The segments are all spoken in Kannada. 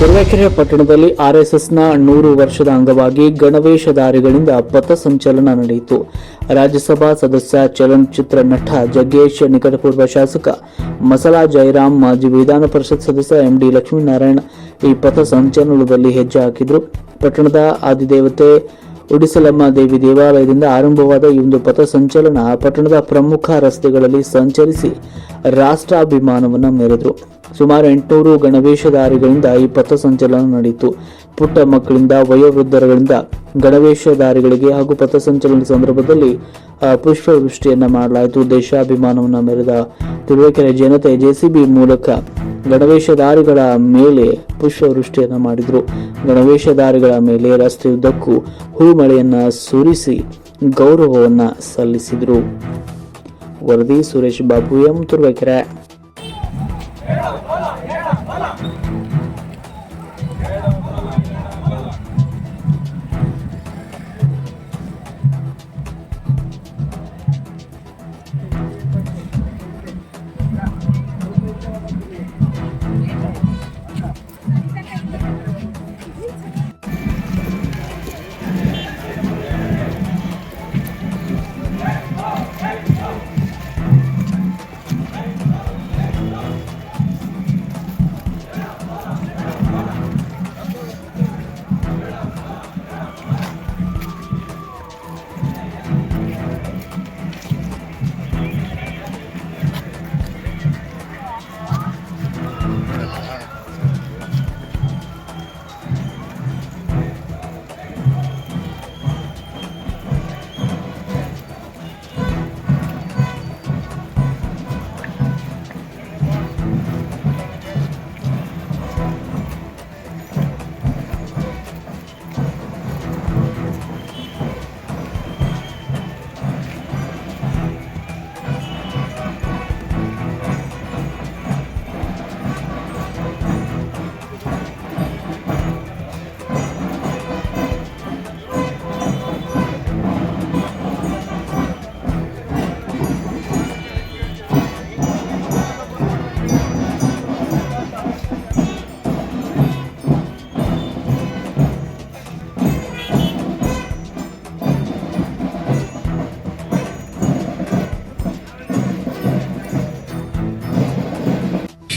ತುರುವೇಕೆರೆ ಪಟ್ಟಣದಲ್ಲಿ ಆರ್ಎಸ್ಎಸ್ನ ನೂರು ವರ್ಷದ ಅಂಗವಾಗಿ ಗಣವೇಶಧಾರಿಗಳಿಂದ ಪಥಸಂಚಲನ ನಡೆಯಿತು. ರಾಜ್ಯಸಭಾ ಸದಸ್ಯ ಚಲನಚಿತ್ರ ನಟ ಜಗ್ಗೇಶ್, ನಿಕಟಪೂರ್ವ ಶಾಸಕ ಮಸಲಾ ಜಯರಾಮ್ ಮಾಜಿ ವಿಧಾನ ಪರಿಷತ್ ಸದಸ್ಯ ಎಂಡಿ ಲಕ್ಷ್ಮೀನಾರಾಯಣ ಈ ಪಥಸಂಚಲನದಲ್ಲಿ ಹೆಜ್ಜೆ ಹಾಕಿದರು. ಪಟ್ಟಣದ ಆದಿದೇವತೆ ಉಡಿಸಲಮ್ಮ ದೇವಿ ದೇವಾಲಯದಿಂದ ಆರಂಭವಾದ ಈ ಒಂದು ಪಥಸಂಚಲನ ಪಟ್ಟಣದ ಪ್ರಮುಖ ರಸ್ತೆಗಳಲ್ಲಿ ಸಂಚರಿಸಿ ರಾಷ್ಟ್ರಾಭಿಮಾನವನ್ನು ಮೆರೆದರು. ಸುಮಾರು ಎಂಟುನೂರು ಗಣವೇಶಧಾರಿಗಳಿಂದ ಈ ಪಥಸಂಚಲನ ನಡೆಯಿತು. ಪುಟ್ಟ ಮಕ್ಕಳಿಂದ, ವಯೋವೃದ್ಧರುಗಳಿಂದ ಗಣವೇಶಧಾರಿಗಳಿಗೆ ಹಾಗೂ ಪಥಸಂಚಲನ ಸಂದರ್ಭದಲ್ಲಿ ಪುಷ್ಪವೃಷ್ಟಿಯನ್ನು ಪುಷ್ಪವೃಷ್ಟಿಯನ್ನ ಮಾಡಲಾಯಿತು. ದೇಶಾಭಿಮಾನವನ್ನು ಮೆರೆದ ತಿರುವೇಕೆರೆ ಜನತೆ, ಜೆಸಿಬಿ ಮೂಲಕ ಗಣವೇಶಧಾರಿಗಳ ಮೇಲೆ ಪುಷ್ಪವೃಷ್ಟಿಯನ್ನ ಮಾಡಿದ್ರು. ಗಣವೇಶಧಾರಿಗಳ ಮೇಲೆ ರಸ್ತೆಯುದ್ದಕ್ಕೂ ಹೂಮಳೆಯನ್ನು ಸುರಿಸಿ ಗೌರವವನ್ನ ಸಲ್ಲಿಸಿದರು. ವರದಿ ಸುರೇಶ್ ಬಾಬು ಎಂ ತುರುವೇಕೆರೆ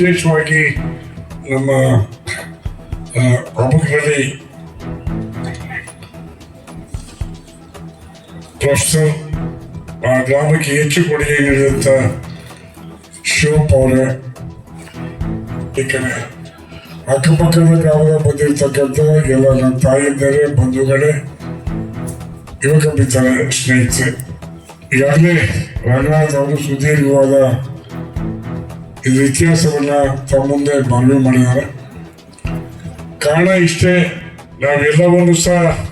ವಿಶೇಷವಾಗಿ ನಮ್ಮ ಪ್ರಮುಖರಲ್ಲಿ ಪ್ರೊಫೆಸರ್ ಆ ಗ್ರಾಮಕ್ಕೆ ಹೆಚ್ಚು ಕೊಡುಗೆ ನೀಡಿದಂಥ ಶಿವಪ್ಪ ಅವರೇ. ಏಕೆಂದರೆ ಅಕ್ಕಪಕ್ಕದ ಗ್ರಾಮದ ಬಂದಿರತಕ್ಕಂಥ ಎಲ್ಲ ನನ್ನ ತಾಯಿದ್ದಾರೆ ಬಂಧುಗಳೇ. ಯುವಕ ಬಿದ್ದಾರೆ ಸ್ನೇಹಿತರೆ. ಈಗಾಗಲೇ ರಂಗನಾಥ್ ಅವರು ಸುದೀರ್ಘವಾದ ಇದ್ರ ಇತಿಹಾಸವನ್ನು ತಮ್ಮ ಮುಂದೆ ಮನವಿ ಮಾಡಿದ್ದಾರೆ. ಕಾರಣ ಇಷ್ಟೇ, ನಾವೆಲ್ಲವನ್ನು ಸಹ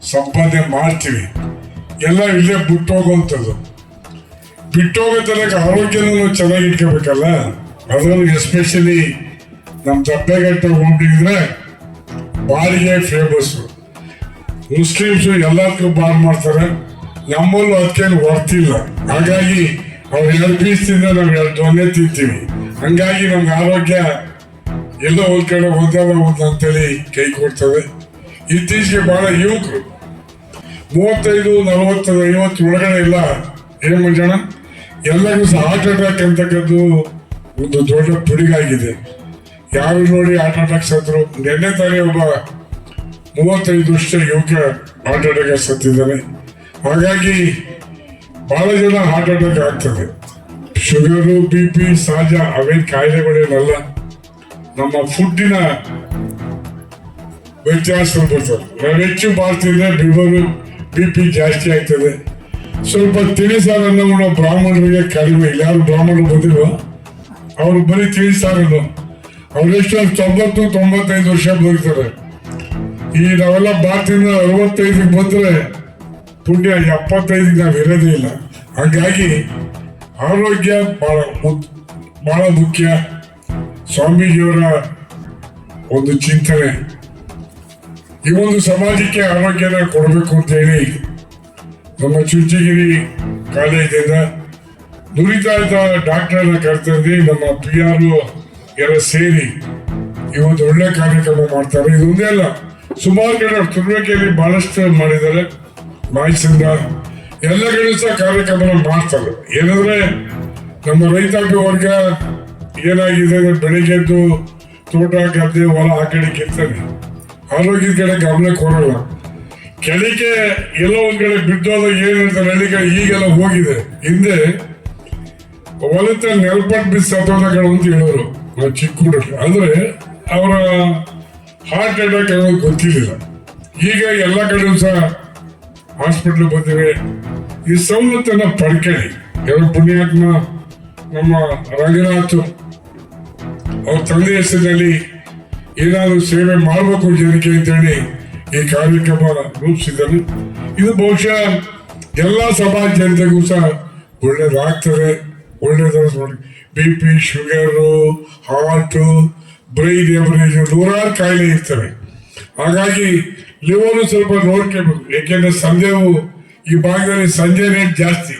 ಸಂಪಾದನೆ ಮಾಡ್ತೀವಿ. ಎಲ್ಲ ಇಲ್ಲೇ ಬಿಟ್ಟೋಗುವಂಥದ್ದು. ಬಿಟ್ಟೋಗೋದಕ್ಕೆ ಆರೋಗ್ಯನೂ ಚೆನ್ನಾಗಿ ಇಟ್ಕೋಬೇಕಲ್ಲ? ಅದರಲ್ಲೂ ಎಸ್ಪೆಷಲಿ ನಮ್ಮ ದಪ್ಪೆಗಟ್ಟ ಹೋಗ್ಬಿಟ್ಟಿದ್ರೆ ಬಾರಿಗೆ ಫೇಮಸ್ ಮುಸ್ಲಿಮ್ಸು ಎಲ್ಲದಕ್ಕೂ ಬಾರ್ ಮಾಡ್ತಾರೆ. ನಮ್ಮಲ್ಲೂ ಅದಕ್ಕೇನು ವರ್ತಿಲ್ಲ. ಹಾಗಾಗಿ ಅವ್ರು ಎರಡು ಪೀಸ್ ತಿಂದ ನಾವು ಎರಡು ದೊನ್ನೆ ತಿಂತೀವಿ. ಹಂಗಾಗಿ ನಮ್ಗೆ ಆರೋಗ್ಯ ಎಲ್ಲೋ ಒಂದ್ ಕಡೆ ಒಂದಲ್ಲ ಒಂದು ಅಂತೇಳಿ ಕೈ ಕೊಡ್ತದೆ. ಇತ್ತೀಚೆಗೆ ಬಹಳ ಯುವಕರು, ಮೂವತ್ತೈದು, ನಲವತ್ತು, ಐವತ್ತು ಒಳಗಡೆ ಇಲ್ಲ ಏನು ಮಂಜಣ್ಣ ಎಲ್ಲರಿಗೂ ಸಹ ಹಾರ್ಟ್ ಅಟ್ಯಾಕ್ ಅಂತಕ್ಕದ್ದು ಒಂದು ದೊಡ್ಡ ಪುಡಿಗಾಗಿದೆ. ಯಾರು ನೋಡಿ ಆಟ ಅಟ್ಯಾಕ್ ಸತ್ರು ನಿನ್ನೆ ತಾನೇ ಒಬ್ಬ ಮೂವತ್ತೈದು ವರ್ಷ ಯುವಕ ಹಾರ್ಟ್ ಅಟ್ಯಾಕ್ ಸತ್ತಿದ್ದಾನೆ. ಹಾಗಾಗಿ ಬಹಳ ಜನ ಹಾರ್ಟ್ ಅಟ್ಯಾಕ್ ಆಗ್ತದೆ ಶುಗರು ಬಿ ಪಿ ಸಹಜ ಅವೇನ್ ಕಾಯಿಲೆಗಳೇನಲ್ಲ, ನಮ್ಮ ಫುಡ್ಡಿನ ವ್ಯತ್ಯಾಸ ಬರ್ತದೆ ನಾವು ಹೆಚ್ಚು ಮಾಡ್ತಿದ್ರೆ ಬಿವರು ಬಿ ಪಿ ಜಾಸ್ತಿ ಆಗ್ತದೆ. ಸ್ವಲ್ಪ ತಿಳಿಸಾರನ್ನು ನಾವು ಬ್ರಾಹ್ಮಣರಿಗೆ ಕಡಿಮೆ. ಇಲ್ಲ ಯಾರು ಬ್ರಾಹ್ಮಣರು ಬಂದಿಲ್ವ? ಅವ್ರು ಬರೀ ತಿಳಿಸಾರನ್ನು ಅವರೆಷ್ಟು ತೊಂಬತ್ತು, ತೊಂಬತ್ತೈದು ವರ್ಷ ಬದುಕ್ತಾರೆ. ಈ ನಾವೆಲ್ಲ ಭಾರತದಿಂದ ಅರವತ್ತೈದಕ್ಕೆ ಬಂದ್ರೆ ಪುಣ್ಯ ಎಪ್ಪತ್ತೈದು ನಾವು ಇರೋದೇ ಇಲ್ಲ. ಹಾಗಾಗಿ ಆರೋಗ್ಯ ಬಹಳ ಬಹಳ ಮುಖ್ಯ. ಸ್ವಾಮೀಜಿಯವರ ಒಂದು ಚಿಂತನೆ. ಈ ಒಂದು ಸಮಾಜಕ್ಕೆ ಆರೋಗ್ಯನ ಕೊಡಬೇಕು ಅಂತ ಹೇಳಿ ನಮ್ಮ ಚುಂಚಗಿರಿ ಕಾಲೇಜಿಂದ ನುರಿತಾ ಇದ್ದ ಡಾಕ್ಟರ್ನ ಕರ್ತಂದು ನಮ್ಮ ಪಿ ಆರ್ ಎಲ್ಲ ಸೇರಿ ಈ ಒಂದು ಒಳ್ಳೆ ಕಾರ್ಯಕ್ರಮ ಮಾಡ್ತಾರೆ. ಇದೊಂದೇ ಅಲ್ಲ, ಸುಮಾರು ಕಡೆ ತುರುವೇಕೆಯಲ್ಲಿ ಬಹಳಷ್ಟು ಮಾಡಿದ್ದಾರೆ. ಮಾಹಿತಿಯಿಂದ ಎಲ್ಲ ಕಡೆ ಸಹ ಕಾರ್ಯಕ್ರಮ ಮಾಡ್ತಾರೆ. ಏನಂದ್ರೆ ನಮ್ಮ ರೈತಾಪಿ ವರ್ಗ ಏನಾಗಿದೆ ಅಂದ್ರೆ ಬೆಳಿಗ್ಗೆ ಎದ್ದು ತೋಟ, ಗದ್ದೆ, ಹೊಲ ಆ ಕಡೆ ಆರೋಗ್ಯದ ಕಡೆ ಗಮನ ಕೊಡಲ್ಲ. ಕೆಳಗೆ ಎಲ್ಲ ಒಂದ್ ಕಡೆ ಬಿದ್ದೋದ ಏನ್ ಹೇಳ್ತಾರೆ ಹಳ್ಳಿಗೆ ಈಗೆಲ್ಲ ಹೋಗಿದೆ. ಹಿಂದೆ ಹೊಲತ ನೆಲ್ಪಟ್ ಬಿಸ್ ಸತ್ತೋದಗಳು ಅಂತ ಹೇಳೋರು. ಚಿಕ್ಕ ಹುಡುಗರು ಅಂದ್ರೆ ಅವರ ಹಾರ್ಟ್ ಅಟ್ಯಾಕ್ ಗೊತ್ತಿರಲಿಲ್ಲ. ಈಗ ಎಲ್ಲ ಕಡೆಯೂ ಸಹ ಹಾಸ್ಪಿಟ್ಲ್ ಬಂದಿವೆ. ಈ ಸವಲತ್ತನ್ನ ಪಡ್ಕೊಳ್ಳಿ ಯಾವ ಪುಣ್ಯಾತ್ಮ ನಮ್ಮ ರಂಗನಾಥ್ ಅವ್ರ ತಂದೆ ಹೆಸರಿನಲ್ಲಿ ಏನಾದರೂ ಸೇವೆ ಮಾಡಬೇಕು ಜನಕ್ಕೆ ಅಂತೇಳಿ ಈ ಕಾರ್ಯಕ್ರಮ ರೂಪಿಸಿದ್ದಾರೆ ಇದು ಬಹುಶಃ ಎಲ್ಲ ಸಮಾಜ ಜನತೆಗೂ ಸಹ ಒಳ್ಳೇದಾಗ್ತದೆ. ನೋಡಿ. B P, sugar, heart, brain average ನೂರಾರು ಕಾಯಿಲೆ ಇರ್ತವೆ. ಹಾಗಾಗಿ ಲಿವರು ಸ್ವಲ್ಪ ನೋಡ್ಕೋಬೇಕು ಯಾಕೆಂದ್ರೆ ಸಂಜೆವು ಈ ಭಾಗದಲ್ಲಿ ಸಂಜೆ ರೇಟ್ ಜಾಸ್ತಿ.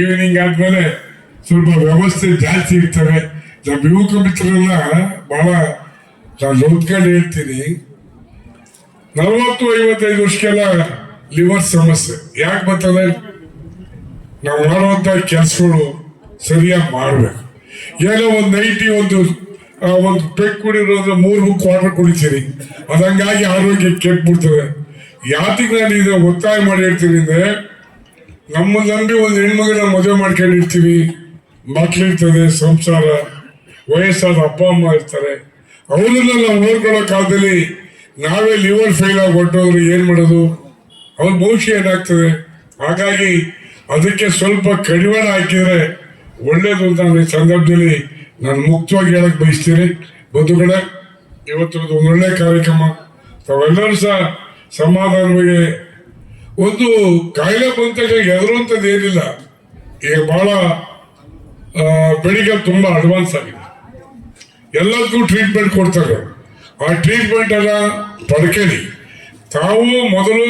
ಈವ್ನಿಂಗ್ ಆದ್ಮೇಲೆ ಸ್ವಲ್ಪ ವ್ಯವಸ್ಥೆ ಜಾಸ್ತಿ ಇರ್ತವೆ ನಮ್ಮ ಯುವಕ ಮಿತ್ರರೆಲ್ಲ ಬಹಳ ನಾನು ನೋಡ್ಕೊಂಡು ಹೇಳ್ತೀನಿ. ನಲವತ್ತು ಐವತ್ತೈದು ವರ್ಷಕ್ಕೆಲ್ಲ ಲಿವರ್ ಸಮಸ್ಯೆ. ಯಾಕೆ ಬರ್ತದೆ ನಾವು ಮಾಡುವಂತ ಕೆಲಸಗಳು ಸರಿಯಾಗಿ ಮಾಡ್ಬೇಕು. ಏನೋ ಒಂದು ನೈಟಿ ಒಂದು ಒಂದು ಪೆಗ್ ಕುಡಿರೋದ್ರೆ ಮೂರು ಕ್ವಾರ್ಟರ್ ಕುಡಿತೀರಿ. ಅದಂಗಾಗಿ ಆರೋಗ್ಯ ಕೆಟ್ಬಿಡ್ತದೆ ಯಾತಿಗೆ ನಾನು ಇದನ್ನ ಒತ್ತಾಯ ಮಾಡಿ ಹೇಳ್ತೀನಿ ಅಂದ್ರೆ, ನಮ್ಮ ನಂಬಿ ಒಂದು ಹೆಣ್ಮಗನ ಮದುವೆ ಮಾಡ್ಕೊಂಡಿರ್ತೀವಿ ಮಕ್ಕಳಿರ್ತದೆ ಸಂಸಾರ, ವಯಸ್ಸಾದ ಅಪ್ಪ, ಅಮ್ಮ ಇರ್ತಾರೆ. ಅವರನ್ನೆಲ್ಲ ನಾವು ನೋಡ್ಕೊಳ್ಳೋ ಕಾಲದಲ್ಲಿ ನಾವೇ ಲಿವರ್ ಫೇಲ್ ಆಗಿ ಹೊಟ್ಟೋದ್ರೆ ಏನು ಮಾಡೋದು? ಅವ್ರ ಭವಿಷ್ಯ ಏನಾಗ್ತದೆ? ಹಾಗಾಗಿ ಅದಕ್ಕೆ ಸ್ವಲ್ಪ ಕಡಿವಾಣ ಹಾಕಿದರೆ ಒಳ್ಳೇದು ಅಂತ ಸಂದರ್ಭದಲ್ಲಿ ನಾನು ಮುಕ್ತವಾಗಿ ಹೇಳಕ್ ಬಯಸ್ತೀನಿ. ಬಂಧುಗಳೇ, ಇವತ್ತು ಒಂದು ಒಳ್ಳೆ ಕಾರ್ಯಕ್ರಮ. ತಾವೆಲ್ಲರೂ ಸಹ ಸಮಾಧಾನವಾಗಿ ಒಂದು ಕಾಯಿಲೆ ಬಂದ ತಕ್ಷಣ ಏನಿಲ್ಲ. ಈಗ ಬಹಳ ಬೆಳಿಗ್ಗೆ ತುಂಬಾ ಅಡ್ವಾನ್ಸ್ ಆಗಿದೆ. ಎಲ್ಲದಕ್ಕೂ ಟ್ರೀಟ್ಮೆಂಟ್ ಕೊಡ್ತಾರೆ. ಆ ಟ್ರೀಟ್ಮೆಂಟ್ ಎಲ್ಲ ಪಡ್ಕೊಳ್ಳಿ. ತಾವು ಮೊದಲು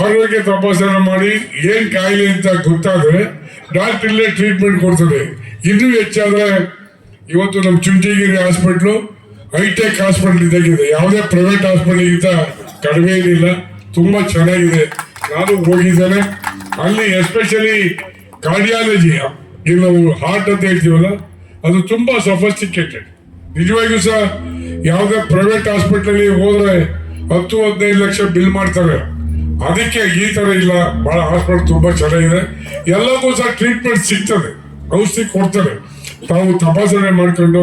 ಆರೋಗ್ಯ ತಪಾಸಣೆ ಮಾಡಿ ಏನು ಕಾಯಿಲೆ ಅಂತ ಗೊತ್ತಾದ್ರೆ ಡಾಕ್ಟರ್ ಇಲ್ಲೇ ಟ್ರೀಟ್ಮೆಂಟ್ ಕೊಡ್ತಾರೆ. ಇನ್ನೂ ಹೆಚ್ಚಾದ್ರೆ ಇವತ್ತು ನಮ್ಮ ಚುಂಚಗಿರಿ ಹಾಸ್ಪಿಟ್ಲು ಹೈಟೆಕ್ ಹಾಸ್ಪಿಟಲ್ ಇದಾಗಿದೆ. ಯಾವುದೇ ಪ್ರೈವೇಟ್ ಹಾಸ್ಪಿಟಲ್ಗಿಂತ ಕಡಿಮೆ ಏನಿಲ್ಲ. ತುಂಬಾ ಚೆನ್ನಾಗಿದೆ. ನಾನು ಹೋಗಿದ್ದೇನೆ. ಅಲ್ಲಿ ಎಸ್ಪೆಷಲಿ ಕಾರ್ಡಿಯಾಲಜಿ ಇಲ್ಲಿ ನಾವು ಹಾರ್ಟ್ ಅಂತ ಹೇಳ್ತೀವಲ್ಲ, ಅದು ತುಂಬಾ ಸಫಿಸ್ಟಿಕೇಟೆಡ್. ನಿಜವಾಗಿಯೂ ಸಹ ಯಾವುದೇ ಪ್ರೈವೇಟ್ ಹಾಸ್ಪಿಟಲ್ ಹೋದರೆ ಹತ್ತು, ಹದಿನೈದು ಲಕ್ಷ ಬಿಲ್ ಮಾಡ್ತಾರೆ. ಅದಕ್ಕೆ ಈ ತರ ಇಲ್ಲ. ಬಹಳ ಹಾಸ್ಪಿಟಲ್ ತುಂಬಾ ಚೆನ್ನಾಗಿದೆ. ಎಲ್ಲಕ್ಕೂ ಸಹ ಟ್ರೀಟ್ಮೆಂಟ್ ಸಿಗ್ತದೆ. ಔಷಧಿ ಕೊಡ್ತಾರೆ. ತಾವು ತಪಾಸಣೆ ಮಾಡ್ಕೊಂಡು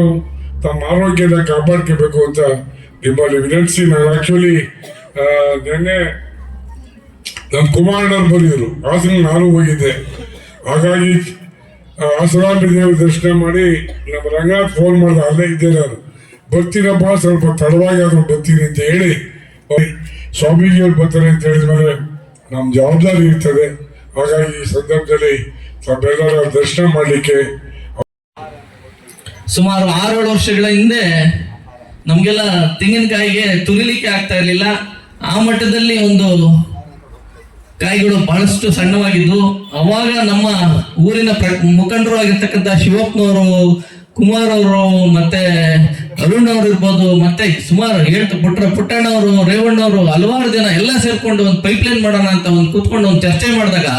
ತಮ್ಮ ಆರೋಗ್ಯದ ಕಾಪಾಡ್ಕೋಬೇಕು ಅಂತ ನಿಮ್ಮಲ್ಲಿ ವಿನಂತಿಸಿ ನಾನು ಆಕ್ಚುಲಿ ನಿನ್ನೆ ನಮ್ಮ ಕುಮಾರಣ್ಣವ್ರು ಬಂದಿದ್ರು. ಹಾಸನ ನಾನು ಹೋಗಿದ್ದೆ. ಹಾಗಾಗಿ ಆಸರಾಮಿ ದೇವ್ರ ದರ್ಶನ ಮಾಡಿ ನಮ್ಮ ರಂಗನಾಥ್ ಫೋನ್ ಮಾಡಿದ. ಅಲ್ಲೇ ಇದ್ದೆ ನಾನು. ಬರ್ತೀನಪ್ಪ, ಸ್ವಲ್ಪ ತಡವಾಗಿ ಆದರೂ ಬರ್ತೀನಿ ಅಂತ ಹೇಳಿ. ಸ್ವಾಮೀಜಿಯವ್ರು ಬರ್ತಾರೆ ಅಂತ ಹೇಳಿದ್ಮೇಲೆ ನಮ್ಮ ಜವಾಬ್ದಾರಿ ಇರ್ತದೆ. ಹಾಗಾಗಿ ಈ ಸಂದರ್ಭದಲ್ಲಿ ತಾವೆಲ್ಲರ ದರ್ಶನ ಮಾಡಲಿಕ್ಕೆ ಸುಮಾರು ಆರೇಳು ವರ್ಷಗಳ ಹಿಂದೆ ನಮಗೆಲ್ಲ ತೆಂಗಿನಕಾಯಿಗೆ ತುರಿಲಿಕ್ಕೆ ಆಗ್ತಾ ಇರಲಿಲ್ಲ. ಆ ಮಟ್ಟದಲ್ಲಿ ಒಂದು ಕಾಯಿಗಳು ಬಹಳಷ್ಟು ಸಣ್ಣವಾಗಿದ್ವು ಅವಾಗ ನಮ್ಮ ಊರಿನ ಪ್ರ, ಮುಖಂಡರು ಆಗಿರ್ತಕ್ಕಂಥ ಶಿವಪ್ಪನವರು ಕುಮಾರ್ ಅವರು ಮತ್ತೆ ಅರುಣ್ ಅವರು ಇರ್ಬೋದು, ಮತ್ತೆ ಸುಮಾರು ಹೇಳ್ತು ಪುಟ್ಟ ಪುಟ್ಟಣ್ಣವರು, ರೇವಣ್ಣವರು ಹಲವಾರು ಜನ ಎಲ್ಲ ಸೇರ್ಕೊಂಡು ಒಂದು ಪೈಪ್ಲೈನ್ ಮಾಡೋಣ ಅಂತ ಒಂದು ಕೂತ್ಕೊಂಡು ಒಂದು ಚರ್ಚೆ ಮಾಡಿದಾಗ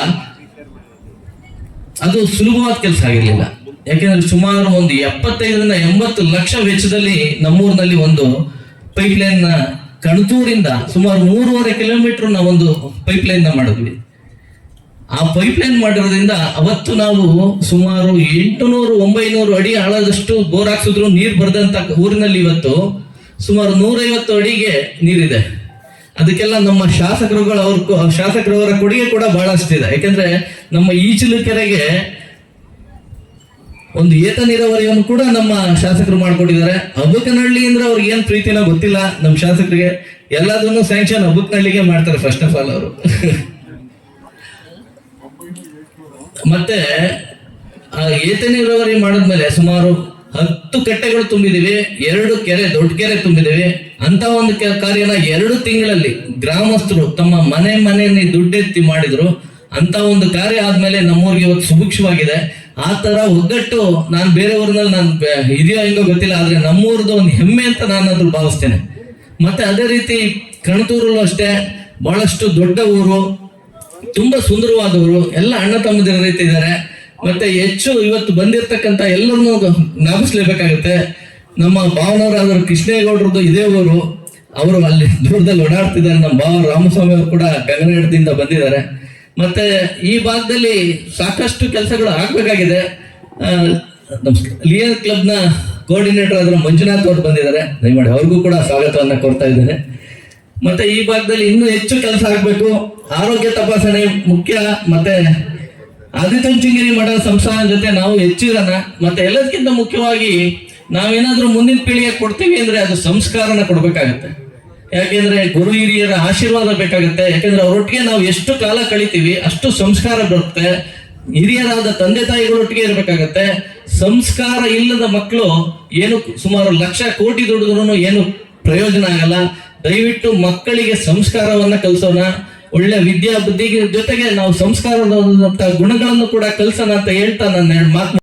ಅದು ಸುಲಭವಾದ ಕೆಲಸ ಆಗಿರಲಿಲ್ಲ. ಯಾಕೆಂದ್ರೆ ಸುಮಾರು ಒಂದು ಎಪ್ಪತ್ತೈದರಿಂದ ಎಂಬತ್ತು ಲಕ್ಷ ವೆಚ್ಚದಲ್ಲಿ ನಮ್ಮೂರಿನಲ್ಲಿ ಒಂದು ಪೈಪ್ಲೈನ್ನ ಕಣತೂರಿಂದ ಸುಮಾರು ಮೂರುವರೆ ಕಿಲೋಮೀಟರ್ನ ಒಂದು ಪೈಪ್ಲೈನ್ನ ಮಾಡಿದ್ವಿ. ಆ ಪೈಪ್ಲೈನ್ ಮಾಡಿರೋದ್ರಿಂದ ಅವತ್ತು ನಾವು ಸುಮಾರು ಎಂಟುನೂರು, ಒಂಬೈನೂರು ಅಡಿ ಆಳದಷ್ಟು ಬೋರ್ ಹಾಕ್ಸಿದ್ರು, ನೀರು ಬರ್ದಂತ ಊರಿನಲ್ಲಿ ಇವತ್ತು ಸುಮಾರು ನೂರೈವತ್ತು ಅಡಿಗೆ ನೀರಿದೆ. ಅದಕ್ಕೆಲ್ಲ ನಮ್ಮ ಶಾಸಕರುಗಳು ಅವ್ರ ಶಾಸಕರವರ ಕೊಡುಗೆ ಕೂಡ ಬಹಳಷ್ಟಿದೆ. ಯಾಕೆಂದ್ರೆ ನಮ್ಮ ಈಚಲು ಕೆರೆಗೆ ಒಂದು ಏತ ನೀರಾವರಿಯನ್ನು ಕೂಡ ನಮ್ಮ ಶಾಸಕರು ಮಾಡ್ಕೊಂಡಿದ್ದಾರೆ ಅಬ್ಬಕನಹಳ್ಳಿ ಅಂದ್ರೆ ಅವ್ರಿಗೆ ಏನ್ ಪ್ರೀತಿನ ಗೊತ್ತಿಲ್ಲ ನಮ್ಮ ಶಾಸಕರಿಗೆ. ಎಲ್ಲದನ್ನು ಸ್ಯಾಂಕ್ಷನ್ ಅಬ್ಬಕನಹಳ್ಳಿಗೆ ಮಾಡ್ತಾರೆ ಫಸ್ಟ್ ಆಫ್ ಆಲ್ ಅವರು. ಮತ್ತೆ ಆ ಏತ ನೀರಾವರಿ ಮಾಡಿದ್ಮೇಲೆ ಸುಮಾರು ಹತ್ತು ಕಟ್ಟೆಗಳು ತುಂಬಿದಿವೆ, ಎರಡು ಕೆರೆ, ದೊಡ್ಡ ಕೆರೆ ತುಂಬಿದಿವೆ. ಅಂತ ಒಂದು ಕಾರ್ಯನ ಎರಡು ತಿಂಗಳಲ್ಲಿ ಗ್ರಾಮಸ್ಥರು ತಮ್ಮ ಮನೆ ಮನೆಯಲ್ಲಿ ದುಡ್ಡೆತ್ತಿ ಮಾಡಿದ್ರು. ಅಂತ ಒಂದು ಕಾರ್ಯ ಆದ್ಮೇಲೆ ನಮ್ಮೂರಿಗೆ ಇವತ್ತು ಸುಭಿಕ್ಷವಾಗಿದೆ. ಆ ತರ ಒಗ್ಗಟ್ಟು ನಾನು ಬೇರೆಯವ್ರನ್ನಲ್ಲಿ ನಾನು ಇದೆಯೋ ಹೆಂಗೋ ಗೊತ್ತಿಲ್ಲ, ಆದ್ರೆ ನಮ್ಮೂರ್ದು ಒಂದು ಹೆಮ್ಮೆ ಅಂತ ನಾನು ಅದ್ರ ಭಾವಿಸ್ತೇನೆ. ಮತ್ತೆ ಅದೇ ರೀತಿ ಕಣತೂರಲ್ಲೂ ಅಷ್ಟೇ, ಬಹಳಷ್ಟು ದೊಡ್ಡ ಊರು, ತುಂಬಾ ಸುಂದರವಾದ ಊರು ಎಲ್ಲ ಅಣ್ಣ ತಮ್ಮದಿರ ರೀತಿ ಇದ್ದಾರೆ. ಮತ್ತೆ ಹೆಚ್ಚು ಇವತ್ತು ಬಂದಿರ್ತಕ್ಕಂಥ ಎಲ್ಲರನ್ನೂ ಜ್ಞಾಪಿಸ್ಲೇಬೇಕಾಗುತ್ತೆ. ನಮ್ಮ ಭಾವನವರಾದರು ಕೃಷ್ಣೇಗೌಡರದ್ದು ಇದೇ ಊರು. ಅವರು ಅಲ್ಲಿ ದೂರದಲ್ಲಿ ಓಡಾಡ್ತಿದ್ದಾರೆ. ನಮ್ಮ ಭಾವ ರಾಮಸ್ವಾಮಿ ಅವರು ಕೂಡ ಗಂಗನಗಡದಿಂದ ಬಂದಿದ್ದಾರೆ. ಮತ್ತೆ ಈ ಭಾಗದಲ್ಲಿ ಸಾಕಷ್ಟು ಕೆಲಸಗಳು ಆಗ್ಬೇಕಾಗಿದೆ. ಲಿಯರ್ ಕ್ಲಬ್ನ ಕೋಆರ್ಡಿನೇಟರ್ ಆದ್ರೆ ಮಂಜುನಾಥ್ ಅವರು ಬಂದಿದ್ದಾರೆ. ದಯಮಾಡಿ ಅವ್ರಿಗೂ ಕೂಡ ಸ್ವಾಗತವನ್ನ ಕೊಡ್ತಾ ಇದ್ದಾರೆ ಮತ್ತೆ ಈ ಭಾಗದಲ್ಲಿ ಇನ್ನೂ ಹೆಚ್ಚು ಕೆಲಸ ಆಗ್ಬೇಕು. ಆರೋಗ್ಯ ತಪಾಸಣೆ ಮುಖ್ಯ. ಮತ್ತೆ ಆದಿಚುಂಚನಗಿರಿ ಮಠ ಸಂಸ್ಥಾನ ಜೊತೆ ನಾವು ಹೆಚ್ಚಿರೋಣ. ಮತ್ತೆ ಎಲ್ಲದಕ್ಕಿಂತ ಮುಖ್ಯವಾಗಿ ನಾವೇನಾದ್ರೂ ಮುಂದಿನ ಪೀಳಿಗೆ ಕೊಡ್ತೀವಿ ಅಂದ್ರೆ ಅದು ಸಂಸ್ಕಾರನ ಕೊಡ್ಬೇಕಾಗತ್ತೆ. ಯಾಕೆಂದ್ರೆ ಗುರು ಹಿರಿಯರ ಆಶೀರ್ವಾದ ಬೇಕಾಗುತ್ತೆ. ಯಾಕೆಂದ್ರೆ ಅವರೊಟ್ಟಿಗೆ ನಾವು ಎಷ್ಟು ಕಾಲ ಕಳಿತೀವಿ, ಅಷ್ಟು ಸಂಸ್ಕಾರ ಬರುತ್ತೆ. ಹಿರಿಯರಾದ ತಂದೆ ತಾಯಿಗಳೊಟ್ಟಿಗೆ ಇರಬೇಕಾಗತ್ತೆ. ಸಂಸ್ಕಾರ ಇಲ್ಲದ ಮಕ್ಕಳು ಏನು ಸುಮಾರು ಲಕ್ಷ ಕೋಟಿ ದುಡಿದ್ರು ಏನು ಪ್ರಯೋಜನ ಆಗಲ್ಲ. ದಯವಿಟ್ಟು ಮಕ್ಕಳಿಗೆ ಸಂಸ್ಕಾರವನ್ನ ಕಲಿಸೋಣ. ಒಳ್ಳೆ ವಿದ್ಯಾ ಬುದ್ಧಿಗೆ ಜೊತೆಗೆ ನಾವು ಸಂಸ್ಕಾರದ ಗುಣಗಳನ್ನು ಕೂಡ ಕಲಿಸೋಣ ಅಂತ ಹೇಳ್ತಾ ನನ್ನ ಮಾತು